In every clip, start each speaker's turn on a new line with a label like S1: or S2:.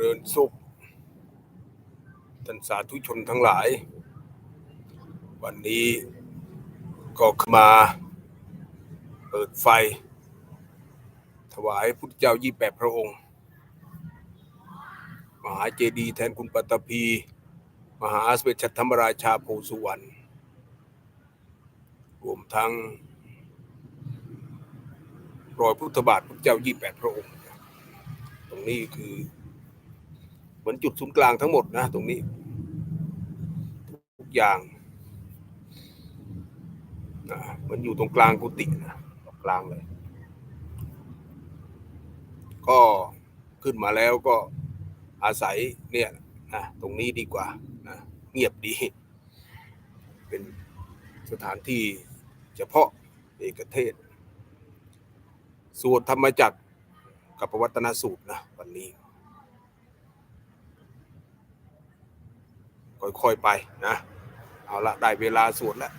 S1: ริญสุขท่านสาธุชนทั้งหลาย วันนี้ก็มาเปิดไฟ ถวายพุทธเจ้ายี่แปดพระองค์ มหาเจดีย์แทนคุณปัตตภีมหาสเวชธรรมราชาโพสุวรรณรวมทั้งรอยพุทธบาทพุทธเจ้ายี่แปดพระองค์ ตรงนี้คือ เหมือนจุดศูนย์กลางทั้งหมดนะ ตรงนี้ ทุกอย่างนะเหมือนอยู่ตรงกลางกุฏินะตรงกลางเลย ก็ขึ้นมาแล้วก็อาศัยเนี่ยนะตรงนี้ดีกว่านะเงียบดี เป็นสถานที่เฉพาะเอกเทศสวดธรรมจักรกับประวัตนสูตรนะวันนี้ ค่อยๆไปนะเอาละได้เวลาสวดแล้ว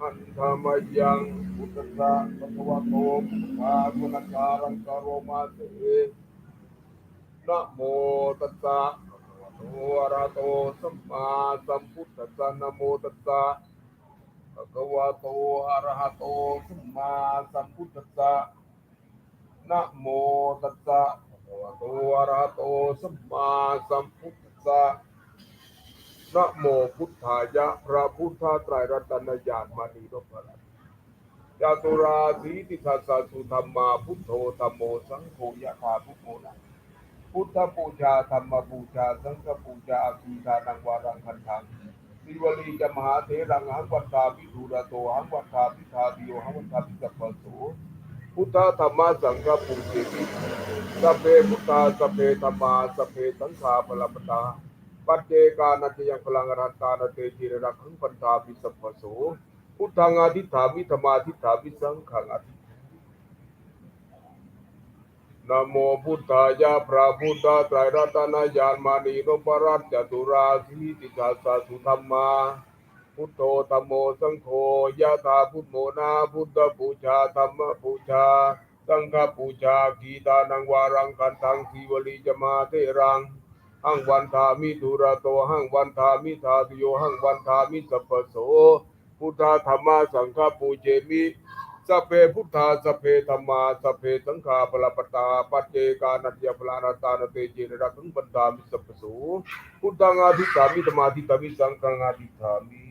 S2: อันธรรมยังพุทธะพระวะโตพุทธากุณการังกโรมาเสนะโมตัสสะภะคะวะโตอะระหะโตสัมมาสัมพุทธัสสะนะโมตัสสะ ภะคะวะโตอะระหะโตสัมมาสัมพุทธัสสะนะโมตัสสะภะคะวะโตอะระหะโตสัมมาสัมพุทธัสสะนะโมพุทธายะพระพุทธไตรรัตนญาณมณีรพรัตน์จาตุราสีติทัสสะสุธรรมาพุทโธธรรมโมสังโฆยะธาพุทโธนะพุทธปูชาธรรมปูชาสังฆปูชาอาคีทานังวารังคันธัง สิวลีจะมหาเถรังหังวันตาวิทูระโตหังวันตาพิธาดิโยหังวันตาพิสัพพโสพุทธธรรมสังฆปุเจติสัพเพพุทธาสัพเพธรรมาสัพเพสังฆาพลปตาปัจเจกานัตยังพลังรันตานาเตจิรรักขังปันตาปิสัพพโสพุทธังอาทิฏฐามิธรรมาทิฏฐามิสังขังอาทิต นโมพุทธายะพระพุทธไตรรัตนญาณมานีนพรัตจตุราสีติกาสาสุธรรมา พุทโธธรรมโมสังโฆยะธาพุทโมนาพุทธปูชาธรรมปูชา สังฆปูชากีตานังวารังคันทังสีวลีจมาเทรังหังวันทามิทุระโตหังวันทามิทาติโยหังวันทามิสัพโสพุทธธรรมสังฆปูเจมิ สัพเพพุทธาสัพเพธรรมาสัพเพสังฆาปลปตาปัจเจกานัตยพลานาตานเตเจระขังปันตามิสัพพโสพุทธังอาทิตามิธรรมาทิตามิสังฆังอาทิตามิ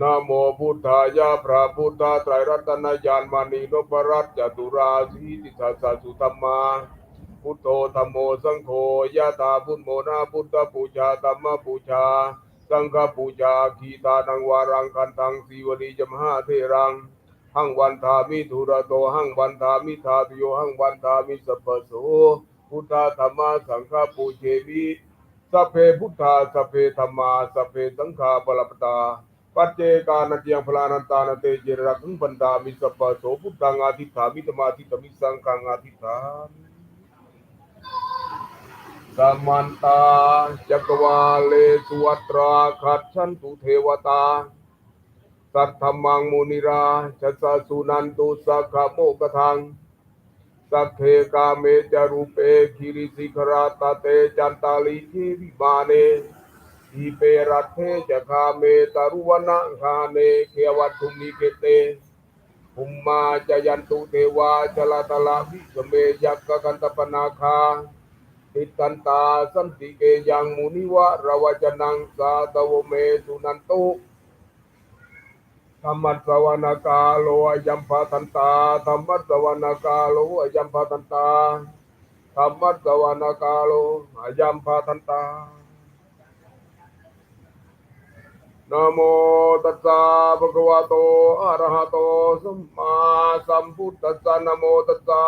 S2: นะโมพุทธายะพระพุทธไตรรัตนญาณมณีนพรัตจตุราสีติทัสสะสุธรรมาพุทโธธรรมโมสังโฆยะถาพุทโมนาพุทธปูชาธรรมปูชา สังฆปูชาขีตานังวารังคันทังสีวลีจมหาเทรัง หังวันทามิทุระโตหังวันทามิทาตโยหังวันทามิสัพพโสพุทธธรรมสังฆปูเชมิสัพเพพุทธาสัพเพธรรมาสัพเพสังฆาปลปตา ปัจเจกานัตยังพลานันตานเตเจระขังปันตามิสัพพโสพุทธังอาทิตามิธรรมาทิตมิสังฆังอาทิตามิ มันตาจักวาเลสุวัตราขัดฉันตุเทวตา สัทธมังมุนิราชัสสะสุนันตุสักขโมกทัง สักเคกาเมจารูเปคิริสิกราตาเตจันตาลิชิวิมาเนทีเปรัตเทจคาเมตารุวนาคาเนเขวัตถุมิเกเตภุมมาจยันตุเทวาชลาตลาวิสเมยักกกันตปนาคา ติตันตาสันติเกยังมุนิวะระวจนังสาตวเมสุนันตุธรรมสวนากาโลอยัมภาทันตาธรรมสวนากาโลอยัมภาทันตาธรรมสวนากาโลอยัมภาทันตานโมตัสสะภะคะวะโตอะระหะโตสัมมาสัมพุทธัสสะนโมตัสสะ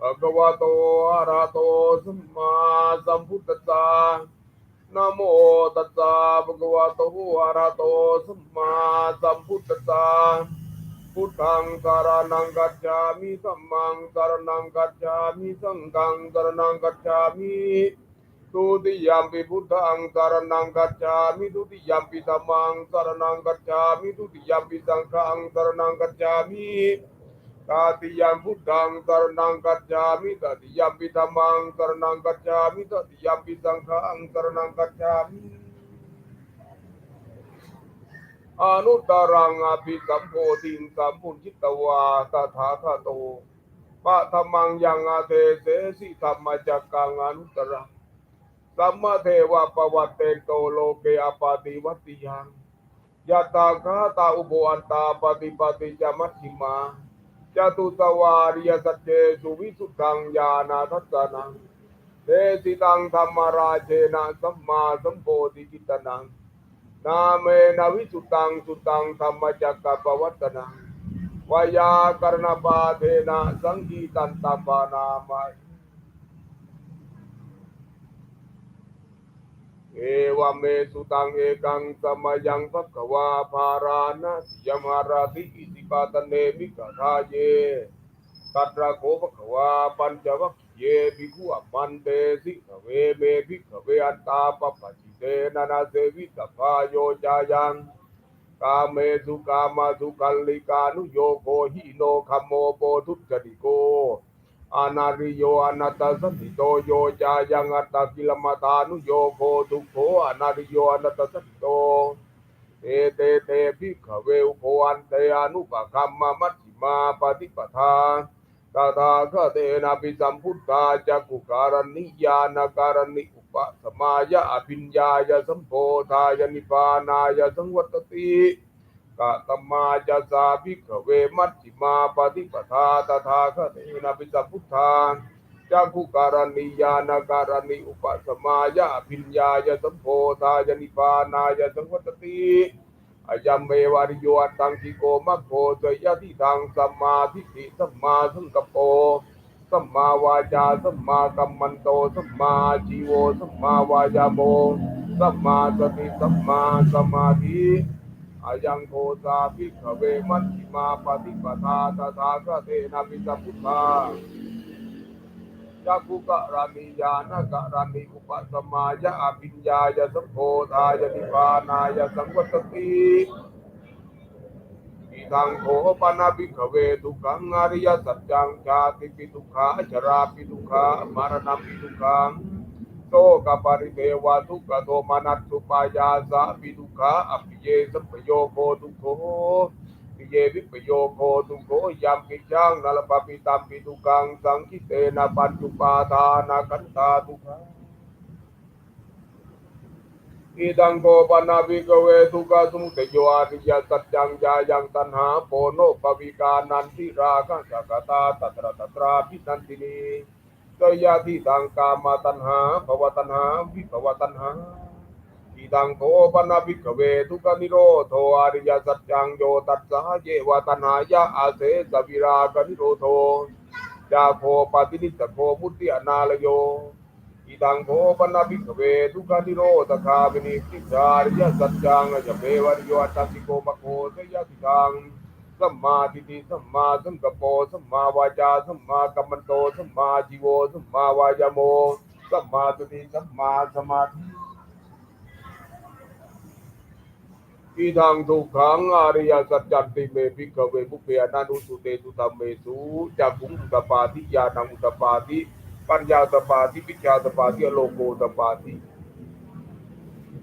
S2: ภะคะวะโตอะระโตสัมมาสัมพุทธัสสะนะโมตัสสะภะคะวะโตอะระโตสัมมาสัมพุทธัสสะพุทธังสารนังกัจฉามิสัมมังสารนังกัจฉามิสังฆังสารนังกัจฉามิทุติยามปิพุทธังสารนังกัจฉามิทุติยามปิธัมมังสารนังกัจฉามิทุติยามปิสังสารนังกัจฉามิตาติยามพุทธังคังกามิตติยามปิธัมมังสารนังกัจฉามิตติยามปิสังฆังสารนังกัจฉามิ อนุตตรังอภิสัมโพธิงสัมพุญชิตวาตถาคโตปะธรรมังยังอาเทเสสิธรรมจัก จัตุตวาริยสัจเจสุวิสุทธังญาณทัสนังเทสิตังธรรมราเชนะสัมมาสัมโพธิกิตนัง นาเมนวิสุตังสุตังธรรมจักรปวัตนังวายากรณปาเทนะสังกีตันตปานามา เอวเมสุตังเอกังสมยังภควาภารานะสิยมาราธิอิติปาตเนมิกทาเยตัตระโกภควาปัญจวัคคีเยภิกขุอมันเตสิกเวเมภิกขเวอันตาปปปจิเตนานาเสวิตพาโยจายังกาเมสุกามาสุกัลลิกานุโยโกหิโนคัมโมโปทุจติโก อนาริโยอนัตตสันติโตโยจายังอัตตกิลมัตานุโยโคทุกโขอนาริโยอนัตตสันติโตเตเตเตภิกขเวอุโพอันเตอนุปคัมมามัชฌิมาปฏิปทาตถาคเตนะปิสัมพุทธาจักุการณิยานการณิอุปสมายะอภิญญายสัมโพธายนิพานายสังวัตติ กะตมาจะสาภิกเวมัชฌิมาปฏิปทาตถาคเตนะปิสัพุทธานจักขุการณิยานาการณิอุปสมายะอภิญญายสัมโพธายนิพานายสังวัตติอายัมเมวาริโยอัตตังกิโกมัคโคเสยทิทังสัมมาทิฏฐิสัมมาสังกัปโปสัมมาวาจาสัมมากัมมันโตสัมมาชีโวสัมมาวายาโมสัมมาสติสัมมาสมาธิ อายังโคสาภิกขเวมัชฌิมาปฏิปทาตถาคเตนะมิสัมพุทธาจักขุกะรามิยานะกะรามิอุปสมายะอภิญญายสัมโพธายนิพานายสังวัตติอิทังโขปนาภิกขเวทุกังอริยสัจจังชาติปิทุกขาชราปิทุกขามรณะปิทุกขัง ตกปริเทวะทุกขโทมานัสสุปายาสะปิทุกขาอภิเยสัมปโยโคทุโขปิเยวิปโยโคตุโกยัมปิจังนัลปปิตัมปิตุกังสังคิเตนะปัจจุปาทานากันตาทุกังอิดังโกปนาภิกเวทุกขสมุทโยอาริยสัจจังจายังตัณหาโปโนปวิกานันทิราคะสักตาตัตระตัตราพินันตินี เตยาทิตังกามาตัณหาภวตัณหา วิภวตัณหาอิดังโทปนาภิกขเวทุกนิโรโทอริยสัจจังโยตัสสะเยวตันหายะอาเสสวิรากนิโรโทจาโคปฏินิสโคมุติอนาลโยอิดังโทปนาภิกขเวทุกนิโรธคาวินิสิจาริยสัจจังจเปวริโยอัตตสิโกมโคเสยติทัง สัมมาทิฏฐิสัมมาสังกัปโปสัมมาวาจาสัมมากัมมันโตสัมมาจีโวสัมมาวายโมสัมมาสติสัมมาสมาธิอีทางทุกขังอริยสัจจันติเมภิกขเวบุเพอนานุสุเตสุตัมเมสุจักขุงตปาทิยานันุสุเตสุตัมเมสุจักขุงตปาทิญาณุตปาทิปัญญาตปาทิปิจจาตปาทิโลโกตปาทิ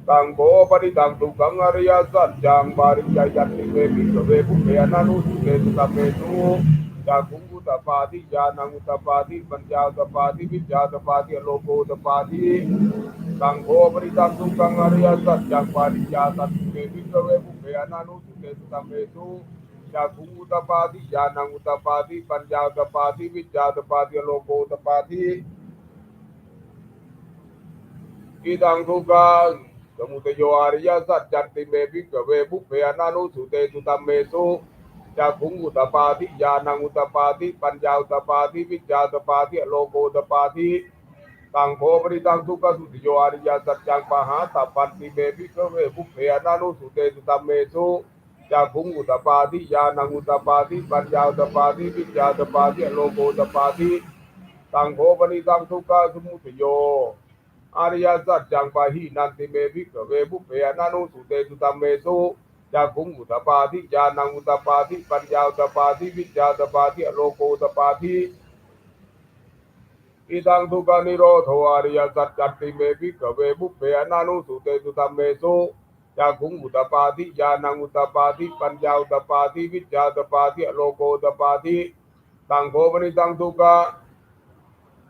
S2: สังโฆปริตังสุขังอริยสัจจังปาริยาสัจเมวิกเวบุเพอนานุสุเตสุตัมเมสุจักขุงอุตปาทิญา ณังอุตโลโกอุตปาทิอิดังทุกังสมุทโยอริยสัจจันติเมวิกเวบุเพอนานุสุเตสุตัมเมสุจักขุงอุตปาทิญาณังอุตปาทิปัญญาอุตปาทิวิจาตปาทิโลโกตปาทิตังโภปริตังทุกขสุติโยอริยสัจจังปะหาตัปันติเมภิกเวภุเพอนานุสุเตสุตัมเมสุจักขุงอุตปาทิญาณังอุตปาทิปัญญาอุตปาทิวิจาตปาทิโลโกตปาทิตังโภปริตังทุกขสมุทโย อริยสัจจังปาหินันติเมภิกขเวบุพเพอนานุสุเตสุตัมเมสุจากขุงอุตปาทิญาณังอุตปาทิปัญญาอุตปาทิวิจาอุตปาทิอโลโกอุตปาทิอิตังทุกานิโรธอริยสัจจันติเมภิกขเวบุพเพอนานุสุเตสุตัมเมสุจากขุงอุตปาทิญาณังอุตปาทิปัญญาอุตปาทิวิจาอุตปาทิอโลโกอุตปาทิตังโภมนิตังทุกข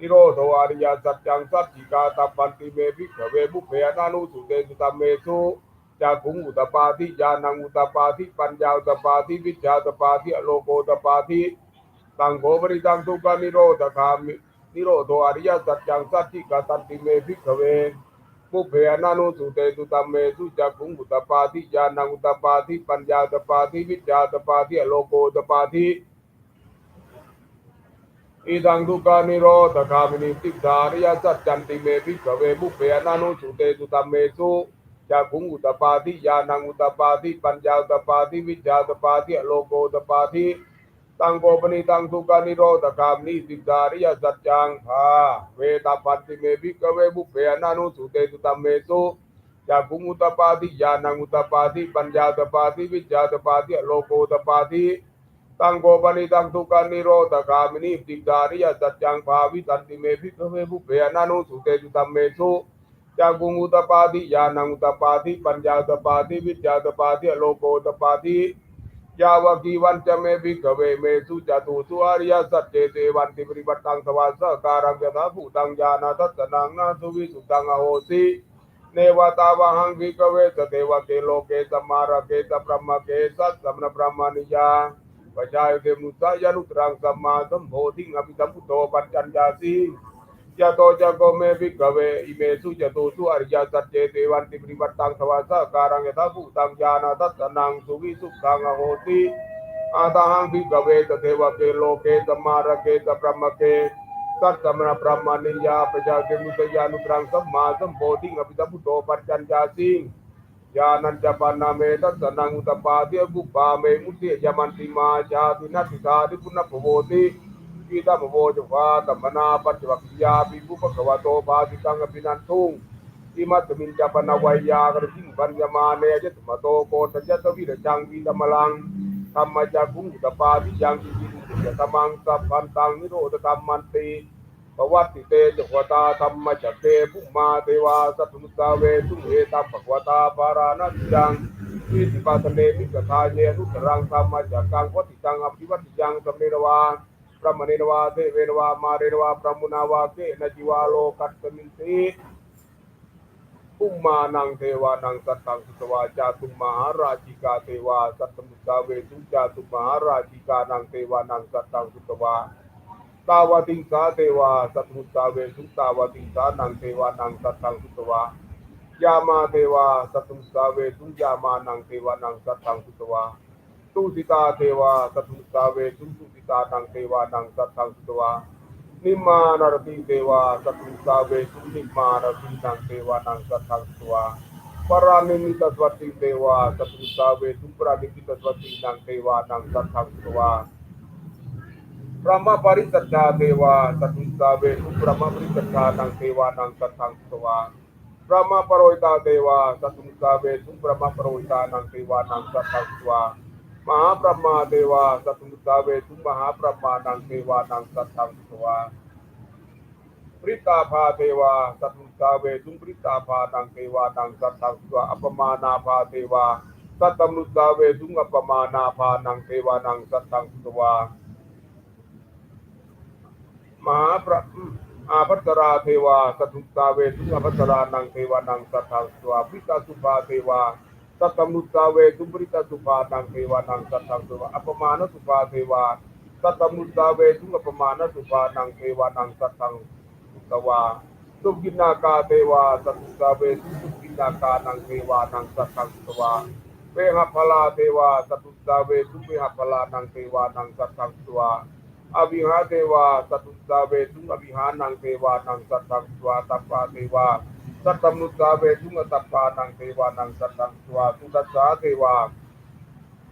S2: นิโรธอริยสัจจังสัจจิกาตัปปันติเมภิกขเวบุเพอนานุสุเตสุตัมเมสุจากุงอุตตปาทิญาณังอุตตปาทิปัญญาอุตปาทิวิจาอุตปาทิอโลโกอุตปาทิตังโภปริตังทุกานิโรธคามินิโรธอริยสัจจังสัจจิกาตันติเมภิกขเวบุเพอนานุสุเตสุตัมเมสุจากุงอุตตปาทิญาณังอุตตปาทิปัญญาอุตปาทิวิจาอุตปาทิอโลโกอุตตปาทิ อิดังทุกานิโรธคามินิติสาริยสัจจันติเมภิกเวบุเพอนานุสุเตสุตัมเมสุจากุงอุตปาทิญาณังอุตปาทิปัญญาอุตปาทิวิจาอุตปาทิโลโกอุตปาทิตังโกปนิตังทุกานิโรธคามินิติสาริยสัจจังภาเวตาปันติเมภิกเวบุเพอนานุสุเตสุตัมเมสุจากุงอุตปาทิญาณังอุตปาทิปัญญาอุตปาทิวิจาอุตปาทิโลโกอุตตปาทิ ตังโกปนิตังทุกขานิโรธคามินิติการิยสัจจังภาวิตันติเมภิกขเวภุเพอนานุสุเตจุตัมเมสุจากกุงุตปาทิญาณังุตปาทิปัญญาตปาทิวิจาตปาทิโลโกตปาทิยาวกีวันจะเมภิกขเวเมสุจตุสุอริยสัจเจเตวันติปริปัตังสวาสการังยถาภูตังญาณทัสนังนาสุวิสุตังอโหสิเนวตาวหังภิกเวสเทวเกโลเกสมารเกสพรหมเกสัสสมนพรหมนิยา ปัจจัยเดมุตายานุตรังสัมมาสัมโพธิงอภิสัมพุทโธปัญจัญญาสียะโตจะโกเมภิกเวอิเมสุจโตสุอริยสัจเจเตวันติปริวัตตังสวาสะการังยถาภูตังญาณทัสสนังสุวิสุขังอโหติอาตาหังภิกเวตเทวเกโลเกสมารเกสพรหมเกสัตตมนพรหมนิยาปัจจัยเดมุตายานุตรังสัมมาสัมโพธิงอภิสัมพุทโธปัญจัญญาสี ญาณัญจปานาเมตัสสนังอุตปาเทบุปาเมมุติยมันติมาชาตินัติสาธิปุณพโวติกีตามโวจวาตัมนาปัจวัคยาปิบุปะกวะโตภาสิตังอภินันทุงอิมัตมินจปนวัยยากรสิงปัญญมาเนยตมโตโกตจัตวิรจังวีตมลังธรรมจักุงอุตปาทิยังกิจิตุยตมังสัพพันตังนิโรธธรรมันติ ปวัติเตจวตาธรรมจักเตภุมมาเทวาสัตุสาเวทุเอตัมปกวตาปารานัจังอิติปัสเนมิกทาเยนุตรังธรรมจักกังวติจังอภิวัติยังสัมเนรวาพระมณีนวาเทเวนวามาเรนวาพระมุนาวาเกนจิวาโลกัตตมินติปุมมานังเทวานังสัตตังสุตวาจาตุมหาราชิกาเทวาสัตตมุตตาเวสุจาตุมมหาราชิกานังเทวานังสัตตังสุตวา ตาวติงสาเทวาสัตมุตาเวสุตาวติงสานังเทวานังสัตตังสุตวายามาเทวาสัตมุตาเวสุยามานังเทวานังสัตตังสุตวาตุสิตาเทวาสัตมุตาเวสุตุสิตานังเทวานังสัตตังสุตวานิมานารติเทวาสัตมุตาเวสุนิมานารตินังเทวานังสัตตังสุตวาปรานิมิตสวัตติเทวาสัตมุตาเวสุปรานิมิตสวัตินังเทวานังสัตตังสุตวา พระมาปริสัทาเทวาสตุสาเวทุพระมาปริสัทธาทางเทวาทางสัตทังสวาพระมาปรอยตาเทวาสตุสาเวทุพระมาปรอยตาทางเทวาทางสัตทังสวามหาพระมาเทวาสตุสาเวทุมหาพระมาทางเทวาทางสัตทังสวาปริตาภาเทวาสตุสาเวทุปริตาภาทางเทวาทางสัตทังสวาอปมานาภาเทวาสัตตมุสาเวทุอัปมานาภาทางเทวาทางสัตทังสวา มาพระอาสัตว์ทุกวันังเทวานังสัทธาสวาปิตาสุภาเทวาสัตมุตตาเวทุปริตาสุภานังเทวานังสัทธาสวาอัปมาณสุภาเทวาสัตมุตตาเวทุอัปมาณสุภานังเทวานังสัทธังสวาสุกินากาเทวาสัตุตาเวทุสุกินากานังเทวานังสัทธังสวาเวหพลาเทวาสัตุตาเวทุเวหพลานังเทวานังสัทธังสวา อวิหาเทวาสัตุสาเวทุงอวิหานังเทวานังสัตตังสวาตัปปาเทวาสัตตมุสาเวทุงอตัปปานังเทวานังสัตตังสวาสุตัสสาเทวา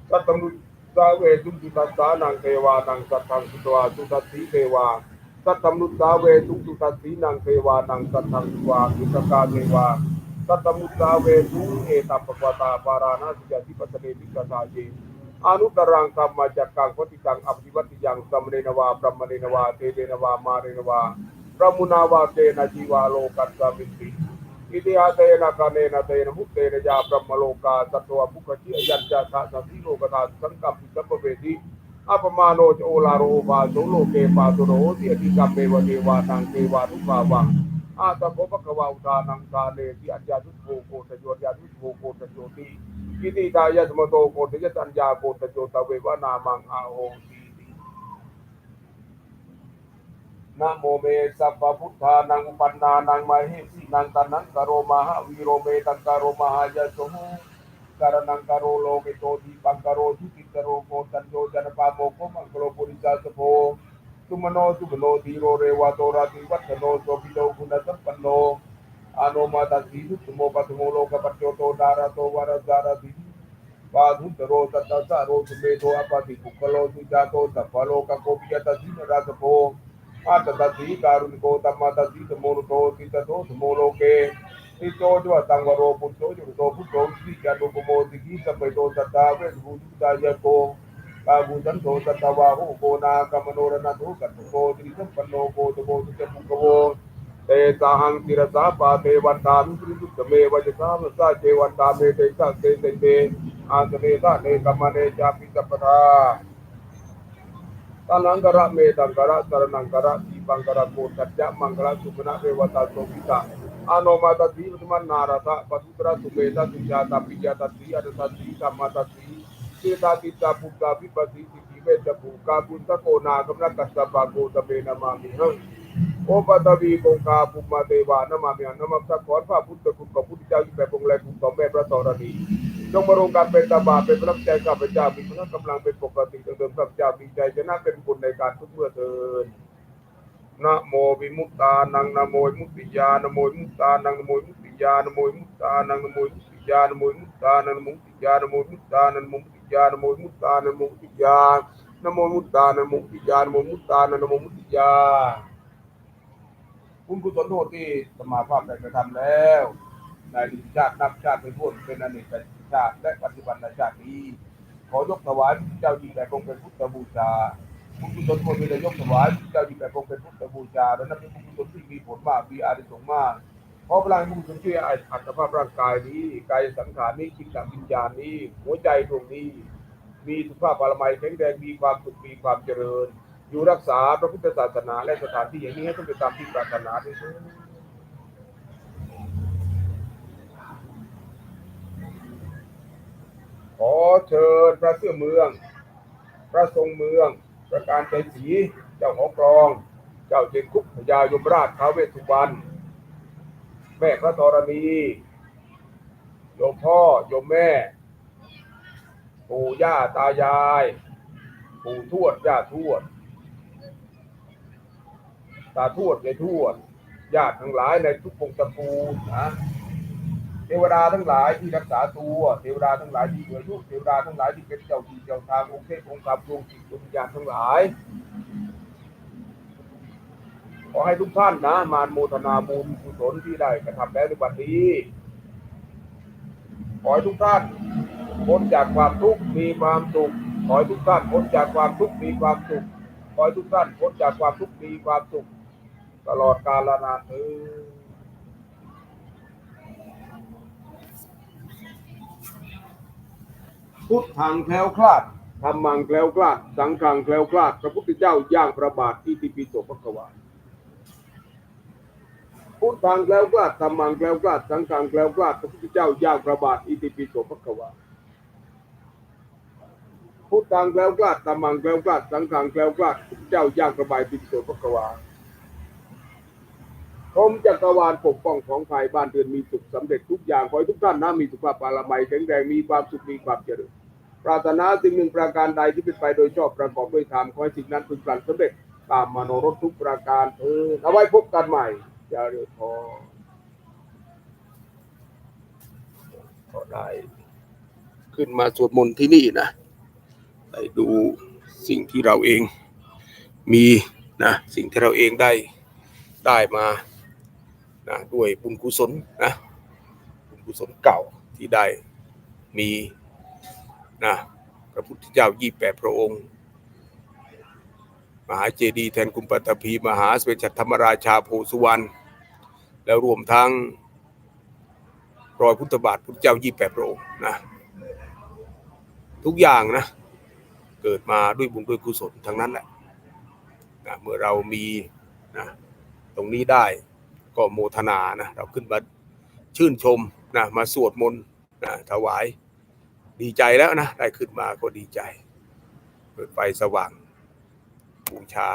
S2: สัตตมุสาเวทุงสุตัสสานังเทวานังสัตตังสวาสุตัสสีเทวาสัตตมุตตาเวทุสุตัสสีนังเทวานังสัตถังสวาคิสกาเทวาสัตตมุตตาเวทุงเอตัปปะตาปารานาสิยาธิปัสสเนติกาสาเย อนุตรังธรรมจักกังปฏิกังอภิวัติยังสัมเรนวาพรมเรนวาเทเรนวามาเรนวาพระมุนาวาเตนะจีวาโลกัสสมิติอิติอาเตนะกาเนนะเตนะมุตเตนะยาพรมโลกาสัตวภุคจิยัญจาสะสัสสิโลกธาสังกัปปิสัพพเวทิอัปมาโนจโอลาโรบาโสโลเกปาตุโรติอธิกัมเมวะเทวานังเทวานุภาวัง อาตะโพภควาอุทานังกาเลติอัญญาทุโภโกตโยญาทุโภโกตโยติกิติตายะสมโตโกตยะตัญญาโกตโยตเววะนามังอาโหตินะโมเมสัพพพุทธานังปันนานังมาหิสีนังตันังกโรมหาวีโรเมตังกโรมหายะโสหการนังกโรโลเกโตทีปังกโรทุติกโรโกตันโยจันปาโมโกมังกโรปุริจาสโพ สุมโนสุมโนทีโรเรวาโตราติวัฒโนโสปิโลคุณสัมปันโนอาโนมาตัสสีสุตโมปัตโมโลกปัจโยโตดาราโตวารจาราติวาทุตโรตัตตะสะโรสุเมโทอปติปุคโลสุจาโตสัพพะโลกโกปิยตัสสินราสโพอาตตสีการุณิโกตัมมาตสีสมุนโตติตโตสมุโลเกติโตจวตังวโรปุตโตจุโตพุทโตสิจานุปโมติกิสัพเพโตตัตตาเวสบุตายโก कागुदंतो ततवाहु कोनाकमनोरनधुकतुकोद्रिसम्पन्नो बोधबोधचमुखवो तेताहं तिरसा पाते वर्तामि त्रिदुःखमे वजसा वसा चे वर्तामे तेषां ते तैते आसने दाने कमने चापि तपथा तलंगरा मेदंगरा शरणंगरा दीपंगरा कोटज्जा मंगला सुमना देवता सोभिता अनोमाता दीपमन नारदा वसुधरा सुमेधा सुजाता पिजाता श्री अनसा श्री समाता श्री ชีตาติตาปุตตาพิปติสิกิเวชภูกากุนตะโกนาคำนักกัสตปาโกตะเบนามามิหังโอปัตวีกงกาปุมาเทวานามามิหังนมัสสะขอนพระพุทธคุณขอะพุทธเจ้าที่แปลงแลคุณต่อแม่พระตรณีจงบรงการเป็นตาบาเป็นพระใจข้าพเจ้ามีพลังกำลังเป็นปกติเดิมข้าพเจ้ามีใจชนะเป็นคนในการทุกเมื่อเทินนะโมวิมุตตานังนะโมมุติยานะโมมุตตานังนะโมมุติยานะโมมุตตานังนะโมมุติยานะโมมุตตานังนะโมมุติยานะโมมุตตานังนะโม ยานะโมวิมุตตานังนะโมวิมุตติยานะโมวิมุตตานังนะโมวิมุตติยานะโมมุตตานโมมุติยาคุณกุศลโทษที่สมาภาพได้กระทำแล้วในดีตชาตินับชาติไปพ้นเป็นอเนกชาติและปัจจุบันชาตินี้ ขอยกถวายเจ้ายิ่งใหญ่คงเป็นพุทธบูชาบุญกุศลคนมีแต่ยกถวายเจ้ายิ่งใหญ่คงเป็นพุทธบูชาและนับเป็นบุญกุศลที่มีผลมากมีอานิสงส์มาก ราะพลังบุญกุศลช่วยอัตภาพร่างกายนี้กายสังขารนี้จิตวิญญาณนี้ หัวใจดวงนี้ มีสุขภาพปรมัยแข็งแรงมีความสุขมีความเจริญ อยู่รักษาพระพุทธศาสนาและสถานที่อย่างนี้ให้ต้องเป็นตามที่ปรารถนาด้วยขอเชิญพระเสื้อเมือง พระทรงเมือง ประการใจศรีเจ้าของกรอง เจ้าเจนคุกพญายมราชท้าวเวสสุวรรณ แม่พระธรณีโยมพ่อโยมแม่ ปู่ย่าตายาย ปู่ทวดย่าทวด ตาทวดยายทวดญาติทั้งหลายในทุกวงตระกูลนะเทวดาทั้งหลายที่รักษาตัวเทวดาทั้งหลายที่เหนือยุคเทวดาทั้งหลายที่เป็นเจ้าที่เจ้าทางองค์เทพองค์ธรรมดวงจิตดวงวิญญาณทั้งหลาย ขอให้ทุกท่านนะ มานโมทนาบุญกุศลที่ได้กระทำแล้วในวันนี้ ขอให้ทุกท่านพ้นจากความทุกข์มีความสุข ขอให้ทุกท่านพ้นจากความทุกข์มีความสุข ขอให้ทุกท่านพ้นจากความทุกข์มีความสุข ตลอดกาลนานเถิดพุทธังแคล้วคลาดธรรมังแคล้วคลาด สังฆังแคล้วคลาด พระพุทธเจ้าย่างประบาทที่ติปิโสพระกวา พุทธังแล้วคลาธรรมังแล้วคลาสังฆังแล้วคลาพระพุทธเจ้าย่างประบาทอิติปิโสพระกวาพุทธังแล้วคลาธรรมังแล้วคลาสังฆังแล้วคลาพระพุทธเจ้าย่างประบาทอิติปิโสพระกวาพรมจักรวาลปกป้องของภายบ้านเรือนมีสุขสำเร็จทุกอย่างขอให้ทุกท่านนะมีสุขภาพปรามัยแข็งแรงมีความสุขมีความเจริญปรารถนาสิ่งหนึ่งประการใดที่เป็นไปโดยชอบประกอบด้วยธรรมขอให้สิ่งนั้นพึงปรารถสำเร็จตามมโนรสทุกประการเออเอาไว้พบกันใหม่ เจริญพรก็ได้ขึ้นมาสวดมนต์ที่นี่นะได้ดูสิ่งที่เราเองมี
S1: นะสิ่งที่เราเองได้ได้มานะด้วยบุญกุศลนะบุญกุศลเก่าที่ได้มีนะพระพุทธเจ้ายี่แปดพระองค์ มหาเจดีย์แทนกุมปัตตภีมหาสเวชธรรมราชาโพสุวรรณ แล้วรวมทั้งรอยพุทธบาทพุทธเจ้ายี่แปดพระองค์นะทุกอย่างนะ เกิดมาด้วยบุญด้วยกุศลทั้งนั้นแหละนะเมื่อเรามีนะตรงนี้ได้ก็โมทนานะเราขึ้นมาชื่นชมนะมาสวดมนต์นะถวายดีใจแล้วนะ ได้ขึ้นมาก็ดีใจ เปิดไฟสว่างบูชา